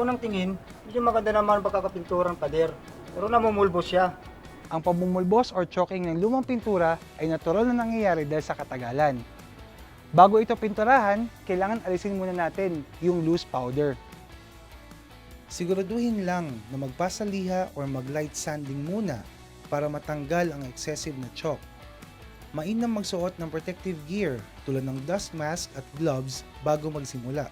unang tingin, medyo maganda naman ang pagkakapintura ng pader. Pero namumulbos siya. Ang pamumulbos or choking ng lumang pintura ay natural na nangyayari dahil sa katagalan. Bago ito pinturahan, kailangan alisin muna natin yung loose powder. Siguraduhin lang na magpasaliha or mag-light sanding muna para matanggal ang excessive na chalk. Mainam magsuot ng protective gear tulad ng dust mask at gloves bago magsimula.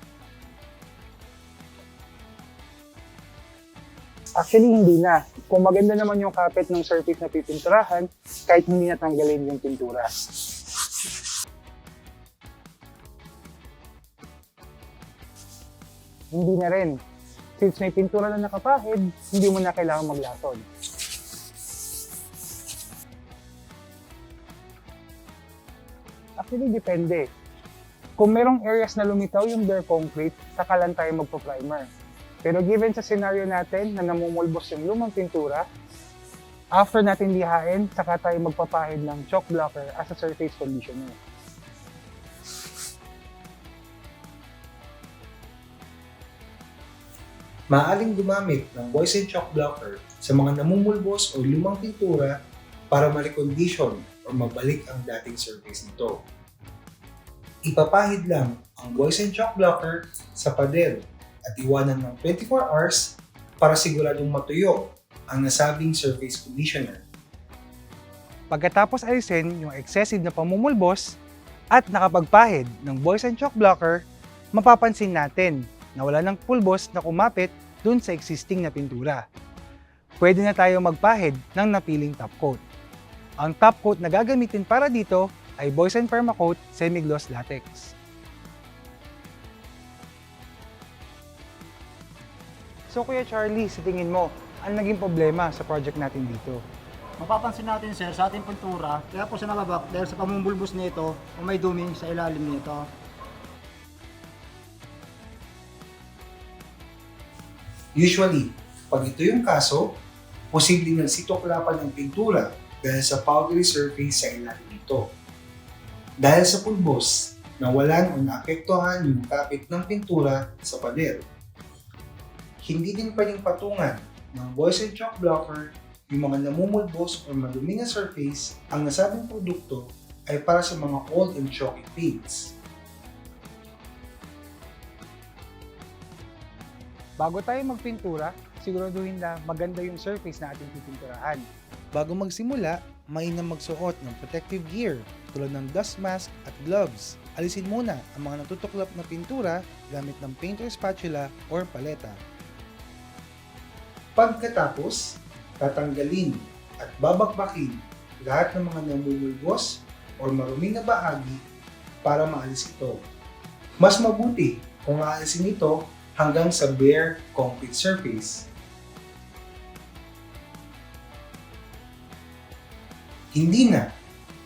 Actually, hindi na. Kung maganda naman yung carpet ng surface na pipinturahan, kahit hindi natanggalin yung pintura. Hindi na rin. Since may pintura na nakapahid, hindi mo na kailangan maglason. Actually, depende. Kung merong areas na lumitaw yung bare concrete, saka lang tayo magpo-primer. Pero given sa scenario natin na namumulbos yung lumang pintura, after natin lihain, saka tayo magpapahid ng chalk blocker as a surface conditioner. Maaling gumamit ng Boys and Chalk Blocker sa mga namumulbos o lumang pintura para ma-recondition o mabalik ang dating surface nito. Ipapahid lang ang Boys and Chalk Blocker sa pader at iwanan ng 24 hours para siguradong matuyo ang nasabing surface conditioner. Pagkatapos alisin yung excessive na pamumulbos at nakapagpahid ng Boys and Chalk Blocker, mapapansin natin na wala ng pulbos na kumapit dun sa existing na pintura. Pwede na tayo magpahid ng napiling top coat. Ang top coat na gagamitin para dito ay Boys and Permacoat Semi-Gloss Latex. So Kuya Charlie, sa tingin mo, ano naging problema sa project natin dito? Mapapansin natin sir sa ating pintura, kaya po siya nakabak dahil sa pamumulbos nito o may dumi sa ilalim nito. Usually, pag ito yung kaso, posibleng nagsitoklapan ng pintura dahil sa powdery surface sa ilalim nito. Dahil sa pulbos, nawalan o naapektuhan yung kapit ng pintura sa pader. Hindi din pwedeng patungan ng Boys and Chalk Blocker yung mga namumulbos o madumi na surface, ang nasabing produkto ay para sa mga old and chalky paints. Bago tayo magpintura, siguraduhin na maganda yung surface na ating pipinturahan. Bago magsimula, mainam magsuot ng protective gear tulad ng dust mask at gloves. Alisin muna ang mga natutuklap na pintura gamit ng painter spatula or paleta. Pagkatapos, tatanggalin at babakbakin lahat ng mga namumulbos o maruming na bahagi para maalis ito. Mas mabuti kung aalisin ito hanggang sa bare concrete surface. Hindi na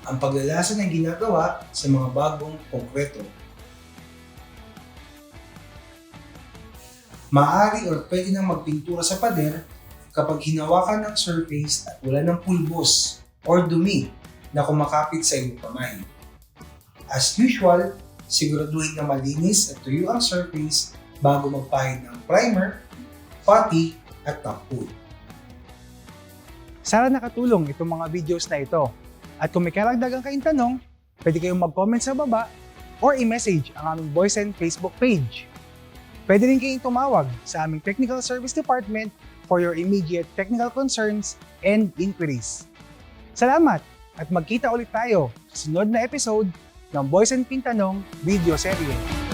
ang paglalasa na ginagawa sa mga bagong konkreto. Maaari or pwede nang magpintura sa pader kapag hinawakan ng surface at wala ng pulbos or dumi na kumakapit sa iyong kamay. As usual, siguraduhin na malinis at tuyo ang surface bago magpahid ng primer, putty, at top coat. Sana nakatulong itong mga videos na ito. At kung may karagdagan kayong tanong, pwede kayong mag-comment sa baba or i-message ang aming Voice and Facebook page. Pwede rin kayong tumawag sa aming Technical Service Department for your immediate technical concerns and inquiries. Salamat at magkita ulit tayo sa sunod na episode ng Voice and Pintanong video serye.